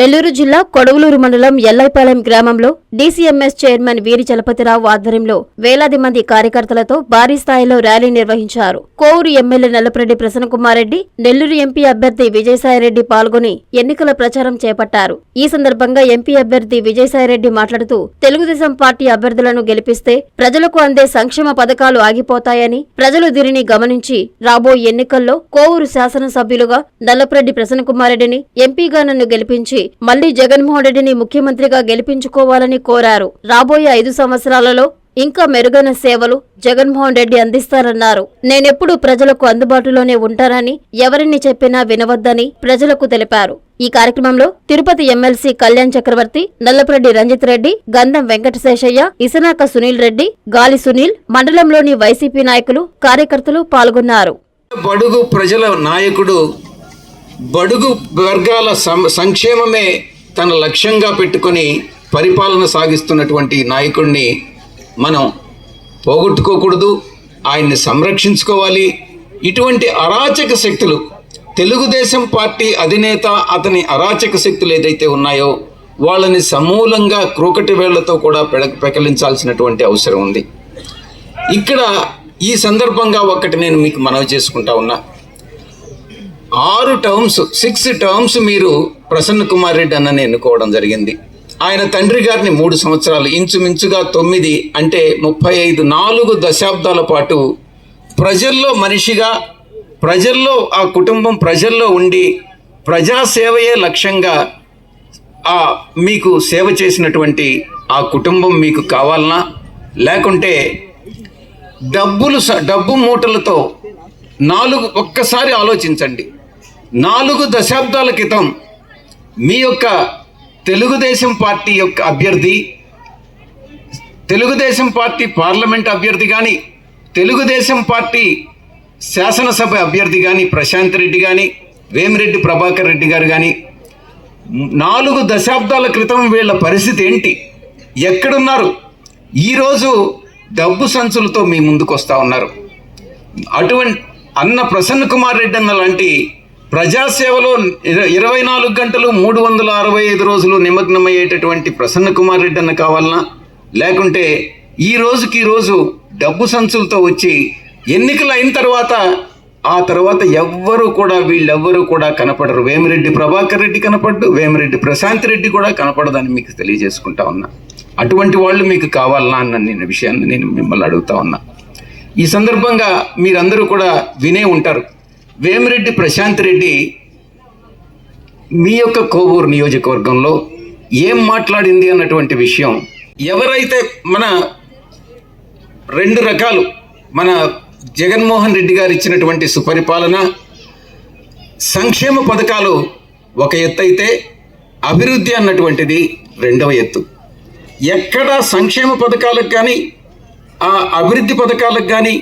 నెల్లూరు జిల్లా కొడవలూరు మండలం ఎల్లైపాలెం గ్రామంలో డీసీఎంఎస్ చైర్మన్ వీరి చలపతిరావు ఆధ్వర్యంలో వేలాది మంది కార్యకర్తలతో భారీ స్థాయిలో ర్యాలీ నిర్వహించారు. కోవూరు ఎమ్మెల్యే నల్లపరెడ్డి ప్రసన్నకుమారెడ్డి నెల్లూరు ఎంపీ అభ్యర్థి విజయసాయిరెడ్డి పాల్గొని ఎన్నికల ప్రచారం చేపట్టారు. ఈ సందర్భంగా ఎంపీ అభ్యర్థి విజయసాయిరెడ్డి మాట్లాడుతూ తెలుగుదేశం పార్టీ అభ్యర్థులను గెలిపిస్తే ప్రజలకు అందే సంక్షేమ పథకాలు ఆగిపోతాయని ప్రజలు దీనిని గమనించి రాబోయే ఎన్నికల్లో కోవూరు శాసనసభ్యులుగా నల్లపరెడ్డి ప్రసన్నకుమారెడ్డిని ఎంపీగా నన్ను గెలిపించి మళ్ళీ జగన్మోహన్ రెడ్డిని ముఖ్యమంత్రిగా గెలిపించుకోవాలని కోరారు. రాబోయే ఐదు సంవత్సరాలలో ఇంకా మెరుగైన సేవలు జగన్మోహన్ రెడ్డి అందిస్తారన్నారు నేనెప్పుడు ప్రజలకు అందుబాటులోనే ఉంటానని ఎవరిని చెప్పినా వినవద్దని ప్రజలకు తెలిపారు. ఈ కార్యక్రమంలో తిరుపతి ఎమ్మెల్సీ కళ్యాణ్ చక్రవర్తి నల్లపరెడ్డి రంజిత్ రెడ్డి గంధం వెంకటశేషయ్య ఇసనాక సునీల్ రెడ్డి గాలి సునీల్ మండలంలోని వైసీపీ నాయకులు కార్యకర్తలు పాల్గొన్నారు. బడుగు ప్రజల నాయకుడు బడుగు వర్గాల సం సంక్షేమమే తన లక్ష్యంగా పెట్టుకొని పరిపాలన సాగిస్తున్నటువంటి నాయకుడిని మనం పోగొట్టుకోకూడదు. ఆయన్ని సంరక్షించుకోవాలి. ఇటువంటి అరాచక శక్తులు తెలుగుదేశం పార్టీ అధినేత అతని అరాచక శక్తులు ఏదైతే ఉన్నాయో వాళ్ళని సమూలంగా క్రూకటి వేళ్ళతో కూడా పెడ పెకలించాల్సినటువంటి అవసరం ఉంది. ఇక్కడ ఈ సందర్భంగా ఒకటి నేను మీకు మనవి చేసుకుంటా ఉన్నా. ఆరు టర్మ్స్ సిక్స్ టర్మ్స్ మీరు ప్రసన్న కుమార్ రెడ్డి అన్నని ఎన్నుకోవడం జరిగింది. ఆయన తండ్రి గారిని మూడు సంవత్సరాలు ఇంచుమించుగా తొమ్మిది అంటే ముప్పై ఐదు నాలుగు దశాబ్దాల పాటు ప్రజల్లో మనిషిగా ప్రజల్లో ఆ కుటుంబం ప్రజల్లో ఉండి ప్రజాసేవయే లక్ష్యంగా ఆ మీకు సేవ చేసినటువంటి ఆ కుటుంబం మీకు కావాలనా? లేకుంటే డబ్బులు స- డబ్బు మూటలతో నాలుగు ఒక్కసారి ఆలోచించండి. నాలుగు దశాబ్దాల క్రితం మీ యొక్క తెలుగుదేశం పార్టీ యొక్క అభ్యర్థి తెలుగుదేశం పార్టీ పార్లమెంట్ అభ్యర్థి కానీ తెలుగుదేశం పార్టీ శాసనసభ అభ్యర్థి కానీ ప్రశాంత్ రెడ్డి కానీ వేమిరెడ్డి ప్రభాకర్ రెడ్డి గారు కానీ నాలుగు దశాబ్దాల క్రితం వీళ్ళ పరిస్థితి ఏంటి? ఎక్కడున్నారు? ఈరోజు డబ్బు సంచులతో మీ ముందుకు వస్తూ ఉన్నారు. అటువంటి అన్న ప్రసన్న కుమార్ రెడ్డి అన్న లాంటి ప్రజాసేవలో ఇరవై నాలుగు గంటలు మూడు వందల అరవై ఐదు రోజులు నిమగ్నమయ్యేటటువంటి ప్రసన్న కుమార్ రెడ్డి అన్న కావాలన్నా లేకుంటే ఈ రోజుకి ఈరోజు రోజు డబ్బు సంచులతో వచ్చి ఎన్నికలు అయిన తర్వాత ఆ తర్వాత ఎవ్వరు కూడా వీళ్ళెవ్వరూ కూడా కనపడరు. వేమిరెడ్డి ప్రభాకర్ రెడ్డి కనపడ్డు వేమిరెడ్డి ప్రశాంత్ రెడ్డి కూడా కనపడదని మీకు తెలియజేసుకుంటా ఉన్నా. అటువంటి వాళ్ళు మీకు కావాలన్నా అన్న నేను విషయాన్ని నేను మిమ్మల్ని అడుగుతా ఉన్నా. ఈ సందర్భంగా మీరందరూ కూడా వినే ఉంటారు. వేమిరెడ్డి ప్రశాంత్ రెడ్డి మీ యొక్క కోవూరు నియోజకవర్గంలో ఏం మాట్లాడింది అన్నటువంటి విషయం ఎవరైతే మన రెండు రకాలు మన జగన్మోహన్ రెడ్డి గారు ఇచ్చినటువంటి సుపరిపాలన సంక్షేమ పథకాలు ఒక ఎత్తు అయితే అభివృద్ధి అన్నటువంటిది రెండవ ఎత్తు. ఎక్కడ సంక్షేమ పథకాలకు కానీ ఆ అభివృద్ధి పథకాలకు కానీ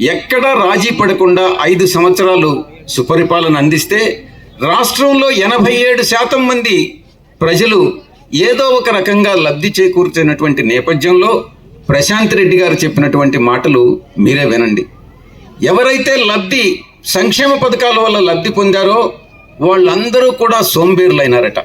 ఎక్కడా రాజీ పడకుండా ఐదు సంవత్సరాలు సుపరిపాలన అందిస్తే రాష్ట్రంలో ఎనభై ఏడు శాతం మంది ప్రజలు ఏదో ఒక రకంగా లబ్ధి చేకూర్చినటువంటి నేపథ్యంలో ప్రశాంత్ రెడ్డి గారు చెప్పినటువంటి మాటలు మీరే వినండి. ఎవరైతే లబ్ధి సంక్షేమ పథకాల వల్ల లబ్ధి పొందారో వాళ్ళందరూ కూడా సోంబేర్లైనారట.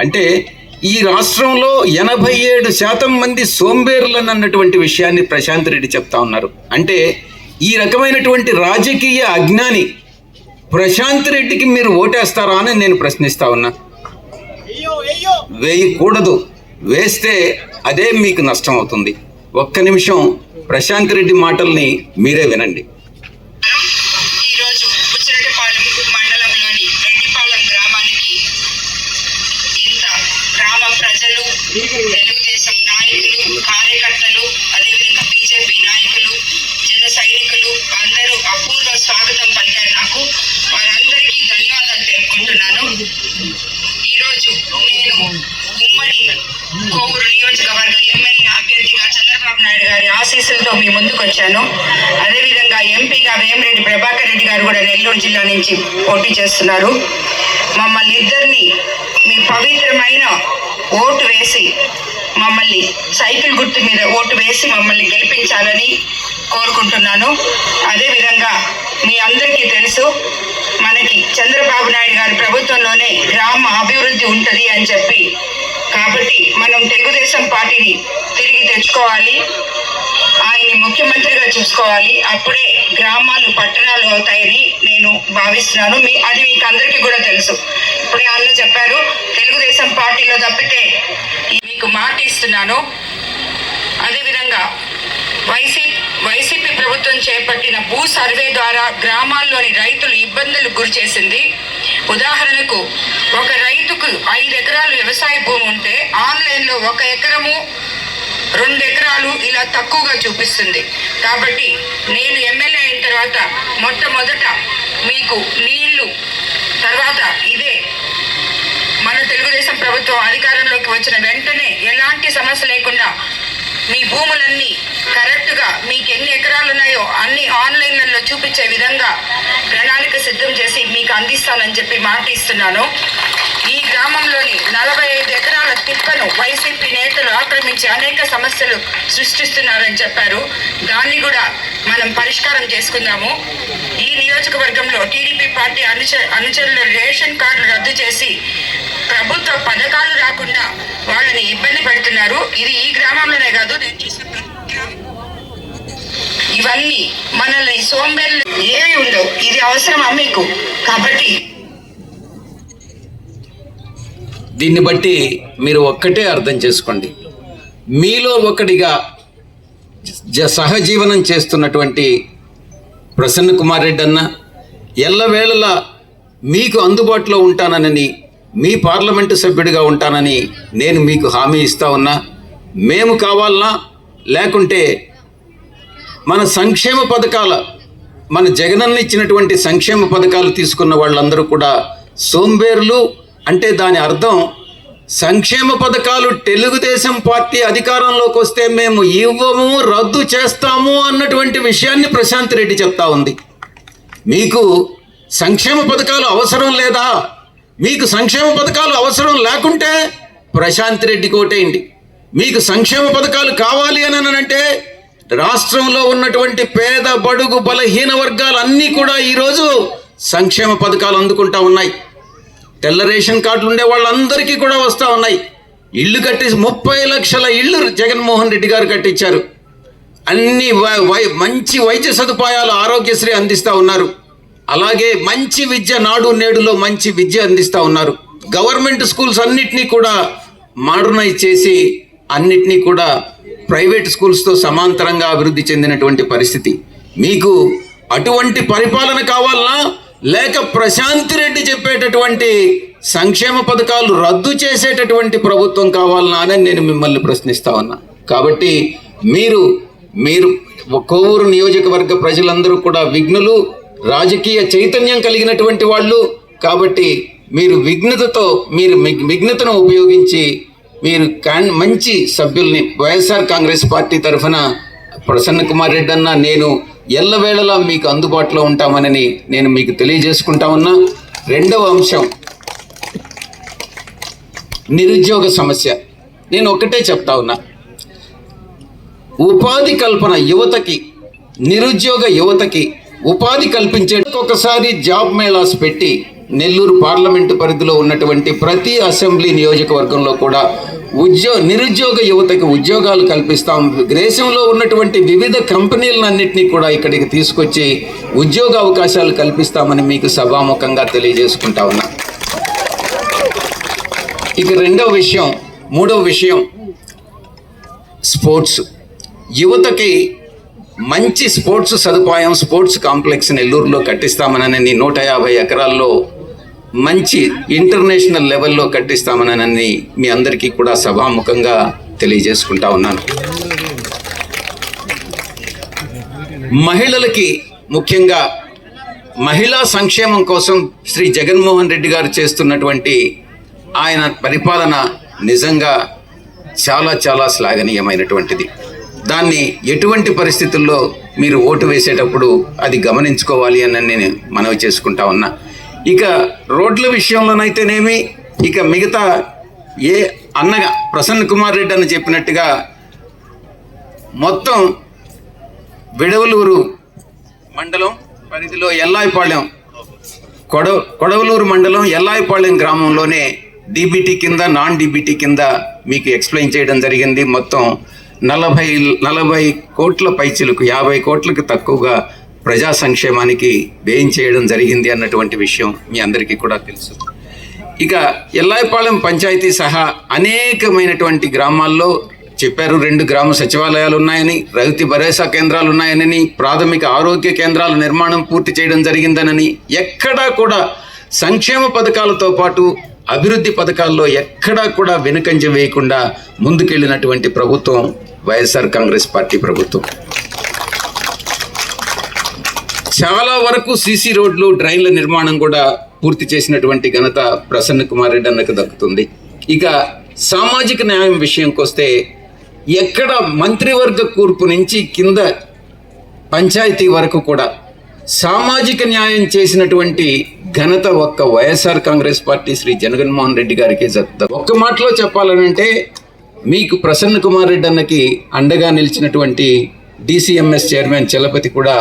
అంటే ఈ రాష్ట్రంలో ఎనభై ఏడు శాతం మంది సోంబేర్లనన్నటువంటి విషయాన్ని ప్రశాంత్ రెడ్డి చెప్తా ఉన్నారు. అంటే ఈ రకమైనటువంటి రాజకీయ అజ్ఞాని ప్రశాంత్ రెడ్డికి మీరు ఓటేస్తారా అని నేను ప్రశ్నిస్తా ఉన్నా. వేయకూడదు. వేస్తే అదే మీకు నష్టం అవుతుంది. ఒక్క నిమిషం ప్రశాంత్ రెడ్డి మాటల్ని మీరే వినండి. మండలంలోని గ్రామానికి ఇంత గ్రామ ప్రజలు వచ్చాను. అదేవిధంగా ఎంపీగా వేమిరెడ్డి ప్రభాకర్ రెడ్డి గారు కూడా నెల్లూరు జిల్లా నుంచి పోటీ చేస్తున్నారు. మమ్మల్ని ఇద్దరిని మీ పవిత్రమైన ఓటు వేసి మమ్మల్ని సైకిల్ గుర్తు మీద ఓటు వేసి మమ్మల్ని గెలిపించాలని కోరుకుంటున్నాను. అదేవిధంగా మీ అందరికీ తెలుసు మనకి చంద్రబాబు నాయుడు గారి ప్రభుత్వంలోనే గ్రామ అభివృద్ధి ఉంటుంది అని చెప్పి. కాబట్టి మనం తెలుగుదేశం పార్టీని తిరిగి తెచ్చుకోవాలి. ఆయన్ని ముఖ్యమంత్రిగా చూసుకోవాలి. అప్పుడే గ్రామాలు పట్టణాలు అవుతాయని నేను భావిస్తున్నాను. మీ అది మీకు అందరికీ కూడా తెలుసు. ఇప్పుడే వాళ్ళు చెప్పారు తెలుగుదేశం పార్టీలో తప్పితే మీకు మాట ఇస్తున్నాను. అదేవిధంగా వైసీ వైసీపీ ప్రభుత్వం చేపట్టిన భూ సర్వే ద్వారా గ్రామాల్లోని రైతులు ఇబ్బందులు గురి చేసింది. ఉదాహరణకు ఒక రైతుకు ఐదు ఎకరాలు వ్యవసాయ భూమి ఉంటే ఆన్లైన్లో ఒక ఎకరము రెండు ఎకరాలు ఇలా తక్కువగా చూపిస్తుంది. కాబట్టి నేను ఎమ్మెల్యే అయిన తర్వాత మొట్టమొదట మీకు నీళ్ళు తర్వాత ఇదే మన తెలుగుదేశం ప్రభుత్వం అధికారంలోకి వచ్చిన వెంటనే ఎలాంటి సమస్య లేకుండా మీ భూములన్నీ కరెక్ట్గా మీకు ఎన్ని ఎకరాలు ఉన్నాయో అన్ని ఆన్లైన్లలో చూపించే విధంగా ప్రణాళిక సిద్ధం చేసి మీకు అందిస్తానని చెప్పి మాట ఇస్తున్నాను. ఈ గ్రామంలోని నలభై ఐదు ఎకరాల తిప్పను వైసీపీ నేతలు ఆక్రమించి అనేక సమస్యలు సృష్టిస్తున్నారని చెప్పారు. దాన్ని కూడా మనం పరిష్కారం చేసుకుందాము. ఈ నియోజకవర్గంలో టీడీపీ పార్టీ అనుచ అనుచరులు రేషన్ కార్డు రద్దు చేసి ప్రభుత్వ పథకాలు రాకుండా వాళ్ళని ఇబ్బంది పెడుతున్నారు. ఇది ఈ గ్రామంలోనే కాదు నేను చూసిన ఇవన్నీ మనల్ని సోంబేర్లు ఏవి ఉండవు. ఇది అవసరమా మీకు? కాబట్టి దీన్ని బట్టి మీరు ఒక్కటే అర్థం చేసుకోండి. మీలో ఒకటిగా జ సహజీవనం చేస్తున్నటువంటి ప్రసన్న కుమార్ రెడ్డి అన్న ఎల్లవేళలా మీకు అందుబాటులో ఉంటానని మీ పార్లమెంటు సభ్యుడిగా ఉంటానని నేను మీకు హామీ ఇస్తా ఉన్నా. మేము కావాలనా లేకుంటే మన సంక్షేమ పథకాల మన జగనన్న ఇచ్చినటువంటి సంక్షేమ పథకాలు తీసుకున్న వాళ్ళందరూ కూడా సోంబేర్లు అంటే దాని అర్థం సంక్షేమ పథకాలు తెలుగుదేశం పార్టీ అధికారంలోకి వస్తే మేము ఇవ్వము రద్దు చేస్తాము అన్నటువంటి విషయాన్ని ప్రశాంత్ రెడ్డి చెప్తా ఉంది. మీకు సంక్షేమ పథకాలు అవసరం లేదా? మీకు సంక్షేమ పథకాలు అవసరం లేకుంటే ప్రశాంత్ రెడ్డి కోటేయండి. మీకు సంక్షేమ పథకాలు కావాలి అని అంటే రాష్ట్రంలో ఉన్నటువంటి పేద బడుగు బలహీన వర్గాలన్నీ కూడా ఈరోజు సంక్షేమ పథకాలు అందుకుంటా ఉన్నాయి. తెల్ల రేషన్ కార్డులు ఉండే వాళ్ళందరికీ కూడా వస్తూ ఉన్నాయి. ఇల్లు కట్టి ముప్పై లక్షల ఇళ్ళు జగన్మోహన్ రెడ్డి గారు కట్టించారు. అన్ని వై- వై- మంచి వైద్య సదుపాయాలు ఆరోగ్యశ్రీ అందిస్తూ ఉన్నారు. అలాగే మంచి విద్య నాడు నేడులో మంచి విద్య అందిస్తూ ఉన్నారు. గవర్నమెంట్ స్కూల్స్ అన్నిటినీ కూడా మోడర్నైజ్ చేసి అన్నిటినీ కూడా ప్రైవేట్ స్కూల్స్తో సమాంతరంగా అభివృద్ధి చెందినటువంటి పరిస్థితి. మీకు అటువంటి పరిపాలన కావాలన్నా లేక ప్రశాంతి రెడ్డి చెప్పేటటువంటి సంక్షేమ పథకాలు రద్దు చేసేటటువంటి ప్రభుత్వం కావాలనా అని నేను మిమ్మల్ని ప్రశ్నిస్తా ఉన్నా. కాబట్టి మీరు మీరు కోవూరు నియోజకవర్గ ప్రజలందరూ కూడా విఘ్నులు రాజకీయ చైతన్యం కలిగినటువంటి వాళ్ళు. కాబట్టి మీరు విఘ్నతతో మీరు మిగ్- విఘ్నతను ఉపయోగించి మీరు మంచి సభ్యుల్ని వైఎస్ఆర్ కాంగ్రెస్ పార్టీ తరఫున ప్రసన్న కుమార్ రెడ్డి అన్న నేను ఎల్లవేళలా మీకు అందుబాటులో ఉంటామని నేను మీకు తెలియజేసుకుంటా ఉన్నా. రెండవ అంశం నిరుద్యోగ సమస్య. నేను ఒక్కటే చెప్తా ఉన్నా. ఉపాధి కల్పన యువతకి నిరుద్యోగ యువతకి ఉపాధి కల్పించే ఒకసారి జాబ్ మేళాస్ పెట్టి నెల్లూరు పార్లమెంటు పరిధిలో ఉన్నటువంటి ప్రతి అసెంబ్లీ నియోజకవర్గంలో కూడా ఉద్యో నిరుద్యోగ యువతకి ఉద్యోగాలు కల్పిస్తాం. దేశంలో ఉన్నటువంటి వివిధ కంపెనీలన్నింటినీ కూడా ఇక్కడికి తీసుకొచ్చి ఉద్యోగ అవకాశాలు కల్పిస్తామని మీకు సభాముఖంగా తెలియజేసుకుంటా ఉన్నా. ఇక రెండవ విషయం మూడవ విషయం స్పోర్ట్స్. యువతకి మంచి స్పోర్ట్స్ సదుపాయం స్పోర్ట్స్ కాంప్లెక్స్ నెల్లూరులో కట్టిస్తామనని నూట యాభై ఎకరాల్లో మంచి ఇంటర్నేషనల్ లెవెల్లో కట్టిస్తామనని మీ అందరికీ కూడా సభాముఖంగా తెలియజేసుకుంటా ఉన్నాను. మహిళలకి ముఖ్యంగా మహిళా సంక్షేమం కోసం శ్రీ జగన్మోహన్ రెడ్డి గారు చేస్తున్నటువంటి ఆయన పరిపాలన నిజంగా చాలా చాలా శ్లాఘనీయమైనటువంటిది. దాన్ని ఎటువంటి పరిస్థితుల్లో మీరు ఓటు వేసేటప్పుడు అది గమనించుకోవాలి అని నేను మనవి చేసుకుంటా ఉన్నా. ఇక రోడ్ల విషయంలోనైతేనేమి ఇక మిగతా ఏ అన్నగా ప్రసన్న కుమార్ రెడ్డి అని చెప్పినట్టుగా మొత్తం విడవలూరు మండలం పరిధిలో ఎల్లాయిపాళెం కొడవ కొడవలూరు మండలం ఎల్లాయిపాళెం గ్రామంలోనే డీబీటీ కింద నాన్ డీబీటీ కింద మీకు ఎక్స్ప్లెయిన్ చేయడం జరిగింది. మొత్తం నలభై నలభై కోట్ల పైచిలకు యాభై కోట్లకు తక్కువగా ప్రజా సంక్షేమానికి వ్యయం చేయడం జరిగింది అన్నటువంటి విషయం మీ అందరికీ కూడా తెలుసు. ఇక ఎల్లాయిపాలెం పంచాయతీ సహా అనేకమైనటువంటి గ్రామాల్లో చెప్పారు రెండు గ్రామ సచివాలయాలు ఉన్నాయని రైతు భరోసా కేంద్రాలు ఉన్నాయని ప్రాథమిక ఆరోగ్య కేంద్రాల నిర్మాణం పూర్తి చేయడం జరిగిందనని ఎక్కడా కూడా సంక్షేమ పథకాలతో పాటు అభివృద్ధి పథకాల్లో ఎక్కడా కూడా వెనుకంజ వేయకుండా ముందుకెళ్ళినటువంటి ప్రభుత్వం వైఎస్ఆర్ కాంగ్రెస్ పార్టీ ప్రభుత్వం. చాలా వరకు సీసీ రోడ్లు డ్రైన్ల నిర్మాణం కూడా పూర్తి చేసినటువంటి ఘనత ప్రసన్న కుమార్ రెడ్డి అన్నకు దక్కుతుంది. ఇక సామాజిక న్యాయం విషయంకి వస్తే ఎక్కడ మంత్రివర్గ కూర్పు నుంచి కింద పంచాయతీ వరకు కూడా సామాజిక న్యాయం చేసినటువంటి ఘనత ఒక్క వైఎస్ఆర్ కాంగ్రెస్ పార్టీ శ్రీ జగన్మోహన్ రెడ్డి గారికి దక్కుతుంది ఒక్క మాటలో చెప్పాలనంటే మీకు ప్రసన్న కుమార్ రెడ్డి అన్నకి అండగా నిలిచినటువంటి డిసిఎంఎస్ చైర్మన్ చలపతి కూడా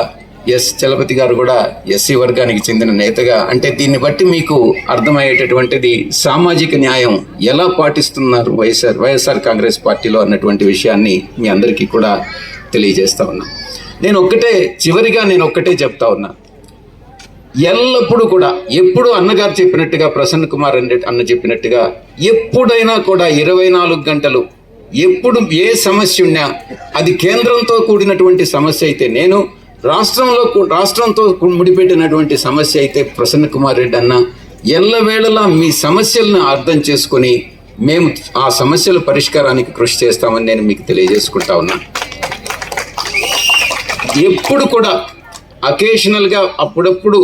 ఎస్ చలపతి గారు కూడా ఎస్సీ వర్గానికి చెందిన నేతగా. అంటే దీన్ని బట్టి మీకు అర్థమయ్యేటటువంటిది సామాజిక న్యాయం ఎలా పాటిస్తున్నారు వైఎస్ఆర్ వైఎస్ఆర్ కాంగ్రెస్ పార్టీలో అన్నటువంటి విషయాన్ని మీ అందరికీ కూడా తెలియజేస్తా ఉన్నా. నేను ఒక్కటే చివరిగా నేను ఒక్కటే చెప్తా ఉన్నా. ఎల్లప్పుడూ కూడా ఎప్పుడు అన్నగారు చెప్పినట్టుగా ప్రసన్న కుమార్ అన్న చెప్పినట్టుగా ఎప్పుడైనా కూడా ఇరవై నాలుగు గంటలు ఎప్పుడు ఏ సమస్య ఉన్నా అది కేంద్రంతో కూడినటువంటి సమస్య అయితే నేను రాష్ట్రంలో కూ- రాష్ట్రంతో ముడిపెట్టినటువంటి సమస్య అయితే ప్రసన్న కుమార్ రెడ్డి అన్న ఎల్లవేళలా మీ సమస్యలను అర్థం చేసుకొని మేము ఆ సమస్యల పరిష్కారానికి కృషి చేస్తామని నేను మీకు తెలియజేసుకుంటా ఉన్నాను ఎప్పుడు కూడా అకేషనల్గా అప్పుడప్పుడు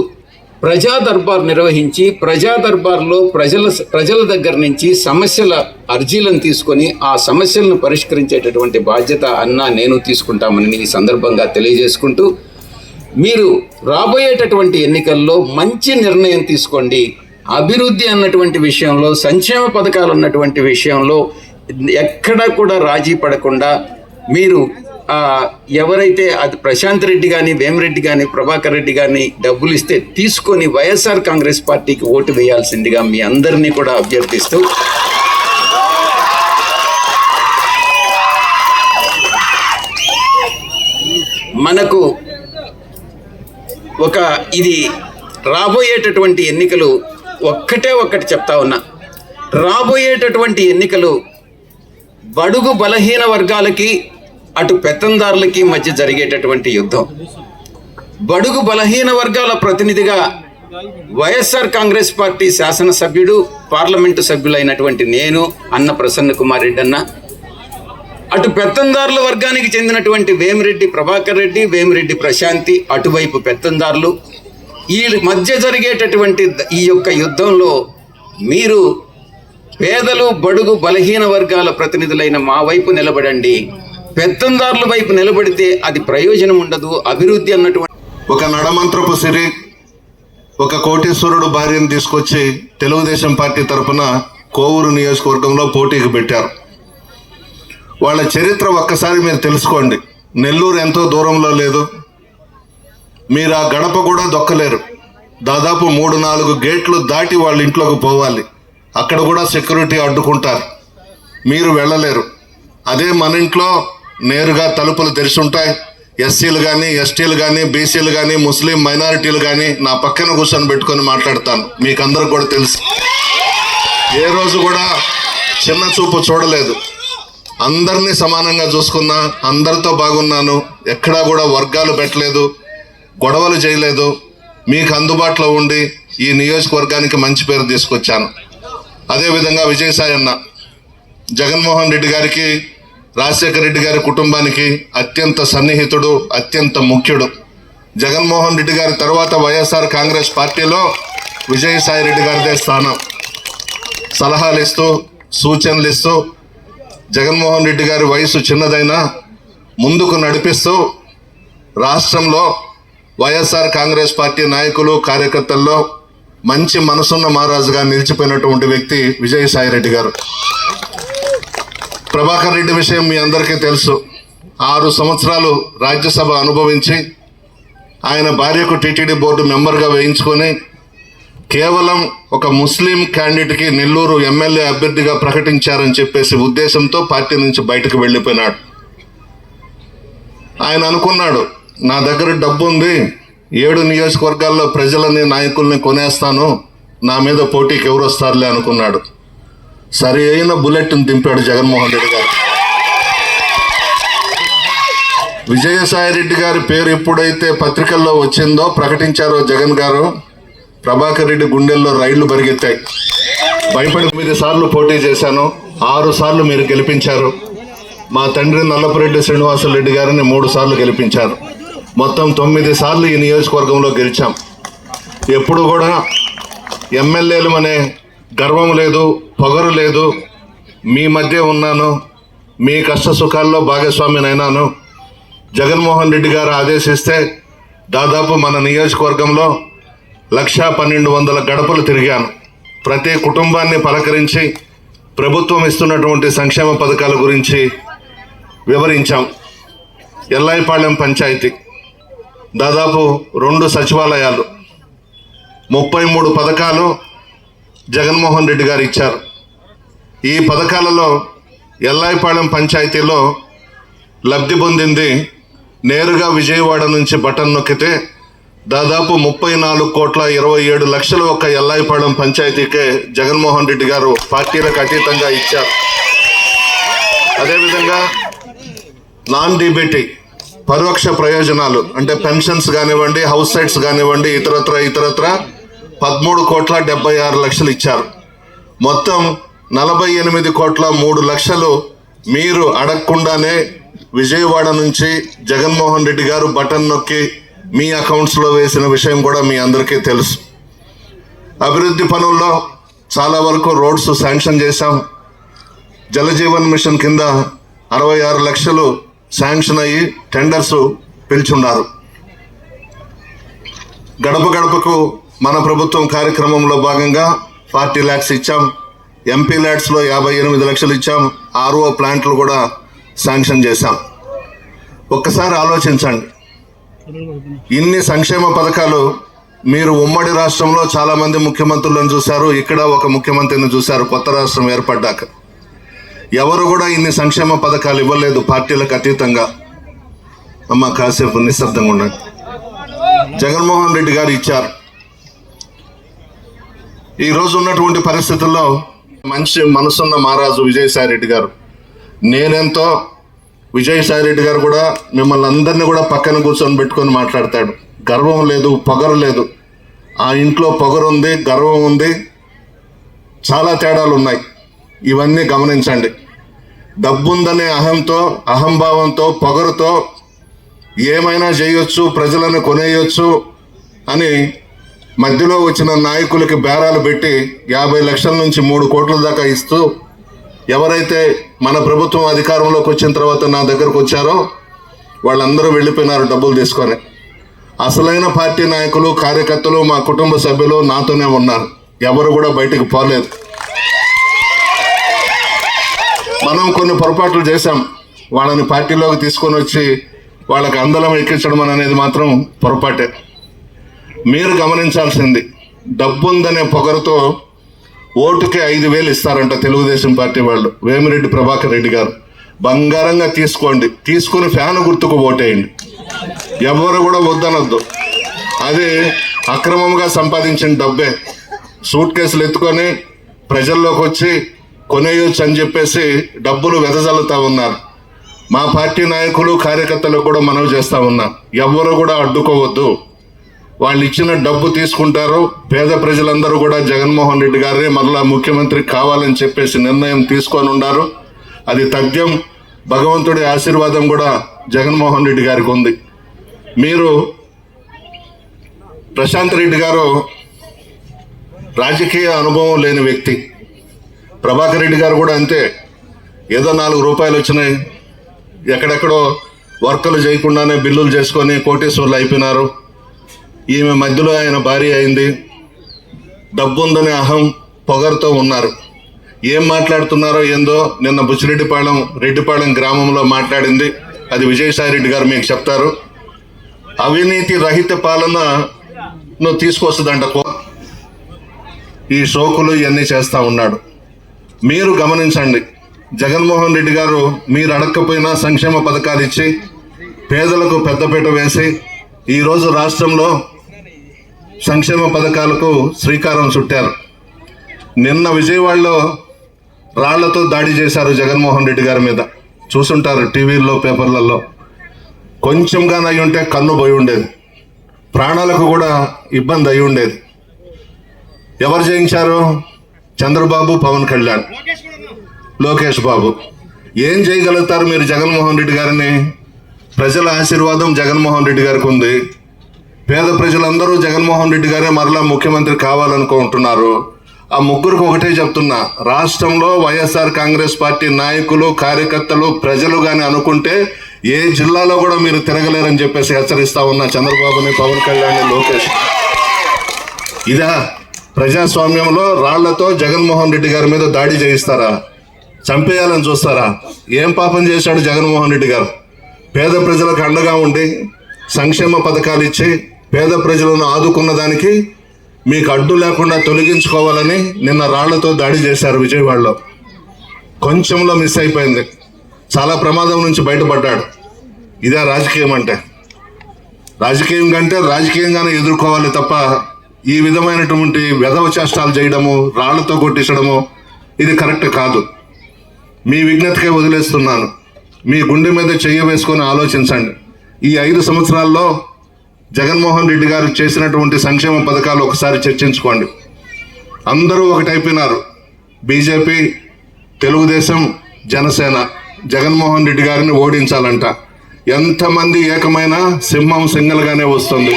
ప్రజా దర్బార్ నిర్వహించి ప్రజా దర్బార్లో ప్రజల ప్రజల దగ్గర నుంచి సమస్యల అర్జీలను తీసుకొని ఆ సమస్యలను పరిష్కరించేటటువంటి బాధ్యత అన్న నేను తీసుకుంటామని ఈ సందర్భంగా తెలియజేసుకుంటూ మీరు రాబోయేటటువంటి ఎన్నికల్లో మంచి నిర్ణయం తీసుకోండి. అభివృద్ధి అన్నటువంటి విషయంలో సంక్షేమ పథకాలు అన్నటువంటి విషయంలో ఎక్కడా కూడా రాజీ పడకుండా మీరు ఎవరైతే అది ప్రశాంత్ రెడ్డి కానీ వేమిరెడ్డి కానీ ప్రభాకర్ రెడ్డి కానీ డబ్బులు ఇస్తే తీసుకొని వైఎస్ఆర్ కాంగ్రెస్ పార్టీకి ఓటు వేయాల్సిందిగా మీ అందరినీ కూడా అభ్యర్థిస్తూ మనకు ఒక ఇది రాబోయేటటువంటి ఎన్నికలు ఒక్కటే ఒక్కటి చెప్తా ఉన్నా. రాబోయేటటువంటి ఎన్నికలు బడుగు బలహీన వర్గాలకి అటు పెత్తందారులకి మధ్య జరిగేటటువంటి యుద్ధం. బడుగు బలహీన వర్గాల ప్రతినిధిగా వైఎస్ఆర్ కాంగ్రెస్ పార్టీ శాసనసభ్యుడు పార్లమెంటు సభ్యులైనటువంటి నేను అన్న ప్రసన్న కుమార్ రెడ్డి అన్న అటు పెత్తందారుల వర్గానికి చెందినటువంటి వేమిరెడ్డి ప్రభాకర్ రెడ్డి వేమిరెడ్డి ప్రశాంతి అటువైపు పెత్తందారులు. ఈ మధ్య జరిగేటటువంటి ఈ యొక్క యుద్ధంలో మీరు పేదలు బడుగు బలహీన వర్గాల ప్రతినిధులైన మా వైపు నిలబడండి. పెత్తందారుల వైపు నిలబడితే అది ప్రయోజనం ఉండదు అభివృద్ధి అన్నటువంటి ఒక నడమంత్రపు సిరి ఒక కోటేశ్వరుడు భార్యను తీసుకొచ్చి తెలుగుదేశం పార్టీ తరపున కోవూరు నియోజకవర్గంలో పోటీకి పెట్టారు. వాళ్ళ చరిత్ర ఒక్కసారి మీరు తెలుసుకోండి. నెల్లూరు ఎంతో దూరంలో లేదు. మీరు ఆ గడప కూడా దొక్కలేరు. దాదాపు మూడు నాలుగు గేట్లు దాటి వాళ్ళ ఇంట్లోకి పోవాలి. అక్కడ కూడా సెక్యూరిటీ అడ్డుకుంటారు. మీరు వెళ్ళలేరు. అదే మన ఇంట్లో నేరుగా తలుపులు తెరిచి ఉంటాయి. ఎస్సీలు కానీ ఎస్టీలు కానీ బీసీలు కానీ ముస్లిం మైనారిటీలు కానీ నా పక్కన కూర్చొని పెట్టుకొని మాట్లాడతాను. మీకు అందరికి కూడా తెలుసు. ఏ రోజు కూడా చిన్న చూపు చూడలేదు. అందరినీ సమానంగా చూసుకున్నా అందరితో బాగున్నాను ఎక్కడా కూడా వర్గాలు పెట్టలేదు గొడవలు చేయలేదు మీకు అందుబాటులో ఉండి ఈ నియోజకవర్గానికి మంచి పేరు తీసుకొచ్చాను. అదేవిధంగా విజయసాయి అన్న జగన్మోహన్ రెడ్డి గారికి రాజశేఖర రెడ్డి గారి కుటుంబానికి అత్యంత సన్నిహితుడు అత్యంత ముఖ్యుడు. జగన్మోహన్ రెడ్డి గారి తర్వాత వైఎస్ఆర్ కాంగ్రెస్ పార్టీలో విజయసాయి రెడ్డి గారిదే స్థానం. సలహాలు ఇస్తూ సూచనలు ఇస్తూ జగన్మోహన్ రెడ్డి గారి వయసు చిన్నదైనా ముందుకు నడిపిస్తూ రాష్ట్రంలో వైఎస్ఆర్ కాంగ్రెస్ పార్టీ నాయకులు కార్యకర్తల్లో మంచి మనసున్న మహారాజుగా నిలిచిపోయినటువంటి వ్యక్తి విజయసాయి రెడ్డి గారు. ప్రభాకర్ రెడ్డి విషయం మీ అందరికీ తెలుసు. ఆరు సంవత్సరాలు రాజ్యసభ అనుభవించి ఆయన భార్యకు టీటీడీ బోర్డు మెంబర్గా వేయించుకొని కేవలం ఒక ముస్లిం క్యాండిడేట్కి నెల్లూరు ఎమ్మెల్యే అభ్యర్థిగా ప్రకటించారని చెప్పేసి ఉద్దేశంతో పార్టీ నుంచి బయటకు వెళ్ళిపోయినాడు. ఆయన అనుకున్నాడు నా దగ్గర డబ్బు ఉంది ఏడు నియోజకవర్గాల్లో ప్రజలని నాయకుల్ని కొనేస్తాను నా మీద పోటీకి ఎవరు వస్తారులే అనుకున్నాడు. సరి అయిన బుల్లెట్ని దింపాడు జగన్మోహన్ రెడ్డి గారు. విజయసాయి రెడ్డి గారి పేరు ఎప్పుడైతే పత్రికల్లో వచ్చిందో ప్రకటించారో జగన్ గారు ప్రభాకర్ రెడ్డి గుండెల్లో రైళ్ళు పరిగెత్తాయి. భయపడి తొమ్మిది సార్లు పోటీ చేశాను. ఆరు సార్లు మీరు గెలిపించారు. మా తండ్రి నల్లపురెడ్డి శ్రీనివాసరెడ్డి గారిని మూడు సార్లు గెలిపించారు. మొత్తం తొమ్మిది సార్లు ఈ నియోజకవర్గంలో గెలిచాం. ఎప్పుడు కూడా ఎమ్మెల్యేలు అనే గర్వం లేదు పొగరు లేదు. మీ మధ్య ఉన్నాను. మీ కష్ట సుఖాల్లో భాగస్వామినైనాను జగన్మోహన్ రెడ్డి గారు ఆదేశిస్తే దాదాపు మన నియోజకవర్గంలో లక్షా పన్నెండు వందల గడపలు తిరిగాను. ప్రతి కుటుంబాన్ని పలకరించి ప్రభుత్వం ఇస్తున్నటువంటి సంక్షేమ పథకాల గురించి వివరించాం. ఎల్లాయిపాళెం పంచాయతీ. దాదాపు రెండు సచివాలయాలు. ముప్పై మూడు పథకాలు జగన్మోహన్ రెడ్డి గారు ఇచ్చారు. ఈ పథకాలలో ఎల్లాయిపాళెం పంచాయతీలో లబ్ధి పొందింది నేరుగా విజయవాడ నుంచి బటన్ నొక్కితే దాదాపు ముప్పై నాలుగు కోట్ల ఇరవై ఏడు లక్షలు ఒక ఎల్లాయిపాళెం పంచాయతీకే జగన్మోహన్ రెడ్డి గారు పార్టీలకు అతీతంగా ఇచ్చారు. అదేవిధంగా నాన్ డీబీటీ పరోక్ష ప్రయోజనాలు అంటే పెన్షన్స్ కానివ్వండి హౌస్ సైట్స్ కానివ్వండి ఇతరత్ర ఇతరత్ర పదమూడు కోట్ల డెబ్బై ఆరు లక్షలు ఇచ్చారు. మొత్తం నలభై ఎనిమిది కోట్ల మూడు లక్షలు మీరు అడగకుండానే విజయవాడ నుంచి జగన్మోహన్ రెడ్డి గారు బటన్ నొక్కి మీ అకౌంట్స్లో వేసిన విషయం కూడా మీ అందరికీ తెలుసు. అభివృద్ధి పనుల్లో చాలా వరకు రోడ్స్ శాంక్షన్ చేశాం. జలజీవన్ మిషన్ కింద అరవై ఆరు లక్షలు శాంక్షన్ అయ్యి టెండర్స్ పిలుచున్నారు. గడప గడపకు మన ప్రభుత్వం కార్యక్రమంలో భాగంగా ఫార్టీ ల్యాక్స్ ఇచ్చాం. ఎంపీ ల్యాడ్స్లో యాభై ఎనిమిది లక్షలు ఇచ్చాం. ఆర్ఓ ప్లాంట్లు కూడా శాంక్షన్ చేశాం. ఒక్కసారి ఆలోచించండి. ఇన్ని సంక్షేమ పథకాలు మీరు ఉమ్మడి రాష్ట్రంలో చాలా మంది ముఖ్యమంత్రులను చూశారు. ఇక్కడ ఒక ముఖ్యమంత్రిని చూశారు. కొత్త రాష్ట్రం ఏర్పడ్డాక. ఎవరు కూడా ఇన్ని సంక్షేమ పథకాలు ఇవ్వలేదు పార్టీలకు అతీతంగా. అమ్మ కాసేపు నిశ్శబ్దంగా ఉండండి. జగన్మోహన్ రెడ్డి గారు ఇచ్చారు. ఈరోజు ఉన్నటువంటి పరిస్థితుల్లో మంచి మనసున్న మహారాజు విజయసాయి రెడ్డి గారు. నేనెంతో విజయసాయి రెడ్డి గారు కూడా మిమ్మల్ని అందరినీ కూడా పక్కన కూర్చొని పెట్టుకొని మాట్లాడతాడు. గర్వం లేదు పొగరు లేదు. ఆ ఇంట్లో పొగరు ఉంది గర్వం ఉంది. చాలా తేడాలు ఉన్నాయి. ఇవన్నీ గమనించండి. డబ్బుందనే అహంతో అహంభావంతో పొగరుతో ఏమైనా చేయొచ్చు ప్రజలను కొనేయొచ్చు అని మధ్యలో వచ్చిన నాయకులకి బేరాలు పెట్టి యాభై లక్షల నుంచి మూడు కోట్ల దాకా ఇస్తూ ఎవరైతే మన ప్రభుత్వం అధికారంలోకి వచ్చిన తర్వాత నా దగ్గరకు వచ్చారో వాళ్ళందరూ వెళ్ళిపోయినారు డబ్బులు తీసుకొని. అసలైన పార్టీ నాయకులు కార్యకర్తలు మా కుటుంబ సభ్యులు నాతోనే ఉన్నారు. ఎవరు కూడా బయటికి పోలేదు. మనం కొన్ని పొరపాట్లు చేశాం. వాళ్ళని పార్టీలోకి తీసుకొని వచ్చి వాళ్ళకి అందలం ఎక్కించడం అనేది మాత్రం పొరపాటే. మీరు గమనించాల్సింది డబ్బు ఉందనే పొగరుతో ఓటుకి ఐదు వేలు ఇస్తారంట తెలుగుదేశం పార్టీ వాళ్ళు. వేమిరెడ్డి ప్రభాకర్ రెడ్డి గారు. బంగారంగా తీసుకోండి. తీసుకుని ఫ్యాన్ గుర్తుకు ఓటేయండి. ఎవరు కూడా వద్దనొద్దు. అది అక్రమంగా సంపాదించిన డబ్బే. సూట్ కేసులు ఎత్తుకొని ప్రజల్లోకి వచ్చి కొనేయొచ్చు అని చెప్పేసి డబ్బులు వెదజల్లుతా ఉన్నారు. మా పార్టీ నాయకులు కార్యకర్తలు కూడా మనవి చేస్తా ఉన్నాం. ఎవ్వరు కూడా అడ్డుకోవద్దు. వాళ్ళు ఇచ్చిన డబ్బు తీసుకుంటారు. పేద ప్రజలందరూ కూడా జగన్మోహన్ రెడ్డి గారే మరలా ముఖ్యమంత్రి కావాలని చెప్పేసి నిర్ణయం తీసుకొని ఉన్నారు. అది తథ్యం. భగవంతుడి ఆశీర్వాదం కూడా జగన్మోహన్ రెడ్డి గారికి ఉంది. మీరు ప్రశాంత్ రెడ్డి గారు రాజకీయ అనుభవం లేని వ్యక్తి. ప్రభాకర్ రెడ్డి గారు కూడా అంతే. ఏదో నాలుగు రూపాయలు వచ్చినాయి. ఎక్కడెక్కడో వర్కులు చేయకుండానే బిల్లులు చేసుకొని కోటేశ్వర్లు అయిపోయినారు. ఈమె మధ్యలో ఆయన భార్య అయింది. డబ్బుందనే అహం పొగరుతో ఉన్నారు. ఏం మాట్లాడుతున్నారో ఏందో నిన్న బుచ్చిరెడ్డిపాళెం రెడ్డిపాళెం గ్రామంలో మాట్లాడింది. అది విజయసాయి రెడ్డి గారు మీకు చెప్తారు. అవినీతి రహిత పాలనను తీసుకొస్తుందంట కో- ఈ షోకులు ఇవన్నీ చేస్తూ ఉన్నాడు. మీరు గమనించండి. జగన్మోహన్ రెడ్డి గారు మీరు అడగకపోయినా సంక్షేమ పథకాలు ఇచ్చి పేదలకు పెద్దపీట వేసి ఈరోజు రాష్ట్రంలో సంక్షేమ పథకాలకు శ్రీకారం చుట్టారు. నిన్న విజయవాడలో రాళ్ళతో దాడి చేశారు జగన్మోహన్ రెడ్డి గారి మీద. చూసుంటారు టీవీల్లో పేపర్లలో. కొంచెంగా అయి ఉంటే కన్ను పోయి ఉండేది. ప్రాణాలకు కూడా ఇబ్బంది అయి ఉండేది. ఎవరు చేయించారు చంద్రబాబు పవన్ కళ్యాణ్. లోకేష్ బాబు. ఏం చేయగలుగుతారు మీరు జగన్మోహన్ రెడ్డి గారిని? ప్రజల ఆశీర్వాదం జగన్మోహన్ రెడ్డి గారికి ఉంది. పేద ప్రజలందరూ జగన్మోహన్ రెడ్డి గారే మరలా ముఖ్యమంత్రి కావాలనుకుంటున్నారు. ఆ ముగ్గురికి ఒకటే చెప్తున్నా రాష్ట్రంలో వైఎస్ఆర్ కాంగ్రెస్ పార్టీ నాయకులు కార్యకర్తలు ప్రజలు కానీ అనుకుంటే ఏ జిల్లాలో కూడా మీరు తిరగలేరని చెప్పేసి హెచ్చరిస్తా ఉన్నా చంద్రబాబుని పవన్ కళ్యాణ్ లోకేష్ ఇదా ప్రజాస్వామ్యంలో రాళ్ళతో జగన్మోహన్ రెడ్డి గారి మీద దాడి చేయిస్తారా? చంపేయాలని చూస్తారా? ఏం పాపం చేశాడు జగన్మోహన్ రెడ్డి గారు? పేద ప్రజలకు అండగా ఉండి సంక్షేమ పథకాలు ఇచ్చి పేద ప్రజలను ఆదుకున్న దానికి మీకు అడ్డు లేకుండా తొలగించుకోవాలని నిన్న రాళ్ళతో దాడి చేశారు విజయవాడలో. కొంచెంలో మిస్ అయిపోయింది. చాలా ప్రమాదం నుంచి బయటపడ్డాడు. ఇదే రాజకీయం అంటే. రాజకీయం కంటే రాజకీయంగానే ఎదుర్కోవాలి తప్ప ఈ విధమైనటువంటి వెధవ చేష్టాలు చేయడము రాళ్ళతో కొట్టించడము ఇది కరెక్ట్ కాదు. మీ విజ్ఞతకే వదిలేస్తున్నాను. మీ గుండె మీద చెయ్య వేసుకొని ఆలోచించండి. ఈ ఐదు సంవత్సరాల్లో జగన్మోహన్ రెడ్డి గారు చేసినటువంటి సంక్షేమ పథకాలు ఒకసారి చర్చించుకోండి. అందరూ ఒకటైపోయినారు బీజేపీ తెలుగుదేశం జనసేన జగన్మోహన్ రెడ్డి గారిని ఓడించాలంట. ఎంతమంది ఏకమైన సింహం సింగల్గానే వస్తుంది.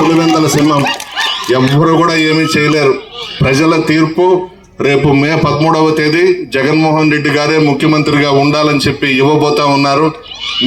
పులివెందల సింహం. ఎవ్వరు కూడా ఏమీ చేయలేరు. ప్రజల తీర్పు రేపు మే పదమూడవ తేదీ జగన్మోహన్ రెడ్డి గారే ముఖ్యమంత్రిగా ఉండాలని చెప్పి ఇవ్వబోతా ఉన్నారు.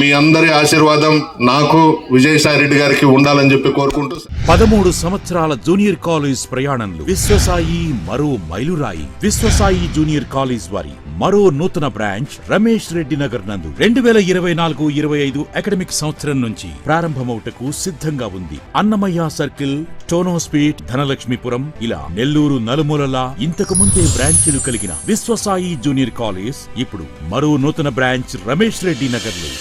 మీ అందరి ఆశీర్వాదం నాకు విజయసాయి రెడ్డి గారికి ఉండాలని చెప్పి కోరుకుంటూ పదమూడు సంవత్సరాల జూనియర్ కాలేజ్ ప్రయాణంలో విశ్వసాయి మరో మైలురాయి. విశ్వసాయి జూనియర్ కాలేజ్ వారి మరో నూతన బ్రాంచ్ రమేష్ రెడ్డి నగర్ నందు రెండు వేల ఇరవై నాలుగు ఇరవై ఐదు అకాడమిక్ సంవత్సరం నుంచి ప్రారంభమవుటకు సిద్ధంగా ఉంది. అన్నమయ్య సర్కిల్ టోనోస్పీట్ ధనలక్ష్మీపురం ఇలా నెల్లూరు నలుమూలలా ఇంతకు ముందే బ్రాంచీలు కలిగిన విశ్వసాయి జూనియర్ కాలేజ్ ఇప్పుడు మరో నూతన బ్రాంచ్ రమేష్ రెడ్డి నగర్లో.